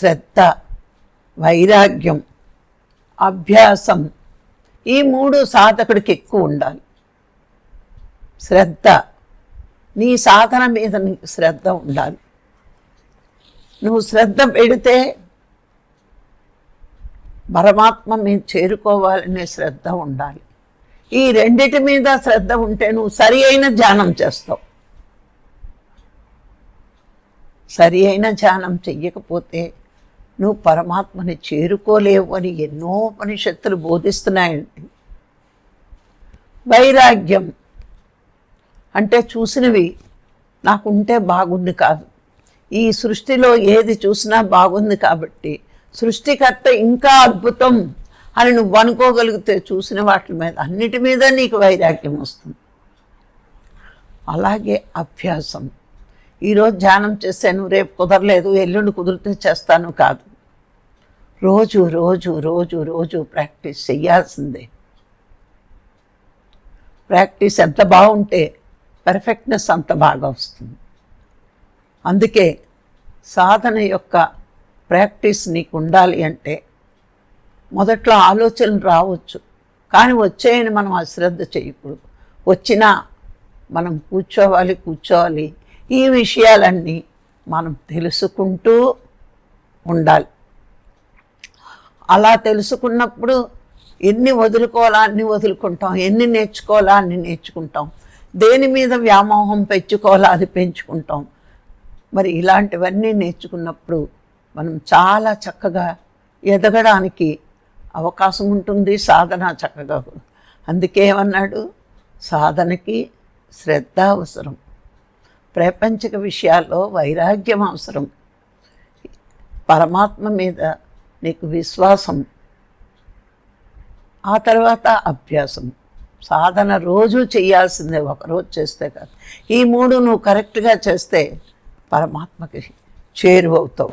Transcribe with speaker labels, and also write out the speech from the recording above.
Speaker 1: శ్రద్ధ వైరాగ్యం అభ్యాసం ఈ మూడు సాధకుడికి ఎక్కువ ఉండాలి. శ్రద్ధ నీ సాధన మీద నీకు శ్రద్ధ ఉండాలి. నువ్వు శ్రద్ధ పెడితే పరమాత్మ మీద చేరుకోవాలనే శ్రద్ధ ఉండాలి. ఈ రెండిటి మీద శ్రద్ధ ఉంటే నువ్వు సరి అయిన ధ్యానం చేస్తావు. సరి అయిన ధ్యానం చెయ్యకపోతే నువ్వు పరమాత్మని చేరుకోలేవు అని ఎన్నో ఉపనిషత్తులు బోధిస్తున్నాయండి. వైరాగ్యం అంటే చూసినవి నాకుంటే బాగుంది కాదు. ఈ సృష్టిలో ఏది చూసినా బాగుంది కాబట్టి సృష్టికర్త ఇంకా అద్భుతం అని నువ్వు అనుకోగలిగితే చూసిన వాటి మీద అన్నిటి మీద నీకు వైరాగ్యం వస్తుంది. అలాగే అభ్యాసం. ఈరోజు ధ్యానం చేశాను రేపు కుదరలేదు ఎల్లుండి కుదిరితే చేస్తాను కాదు. రోజు రోజు రోజు రోజు ప్రాక్టీస్ చేయాల్సిందే ప్రాక్టీస్ ఎంత బాగుంటే పర్ఫెక్ట్నెస్ అంత బాగా వస్తుంది. అందుకే సాధన యొక్క ప్రాక్టీస్ నీకు ఉండాలి అంటే మొదట్లో ఆలోచనలు రావచ్చు. కానీ వచ్చాయని మనం అశ్రద్ధ చేయకూడదు. వచ్చినా మనం కూర్చోవాలి కూర్చోవాలి. ఈ విషయాలన్నీ మనం తెలుసుకుంటూ ఉండాలి. అలా తెలుసుకున్నప్పుడు ఎన్ని వదులుకోవాలా అన్ని వదులుకుంటాం ఎన్ని నేర్చుకోవాలా అన్ని నేర్చుకుంటాం. దేని మీద వ్యామోహం పెంచుకోవాలా అది పెంచుకుంటాం. మరి ఇలాంటివన్నీ నేర్చుకున్నప్పుడు మనం చాలా చక్కగా ఎదగడానికి అవకాశం ఉంటుంది సాధన చక్కగా అందుకే ఏమన్నాడు? సాధనకి శ్రద్ధ అవసరం. ప్రపంచక విషయాల్లో వైరాగ్యం అవసరం. పరమాత్మ మీద నీకు విశ్వాసం. ఆ తర్వాత అభ్యాసం. సాధన రోజు చేయాల్సిందే ఒకరోజు చేస్తే కాదు. ఈ మూడు నువ్వు కరెక్ట్గా చేస్తే పరమాత్మకి చేరువవుతావు.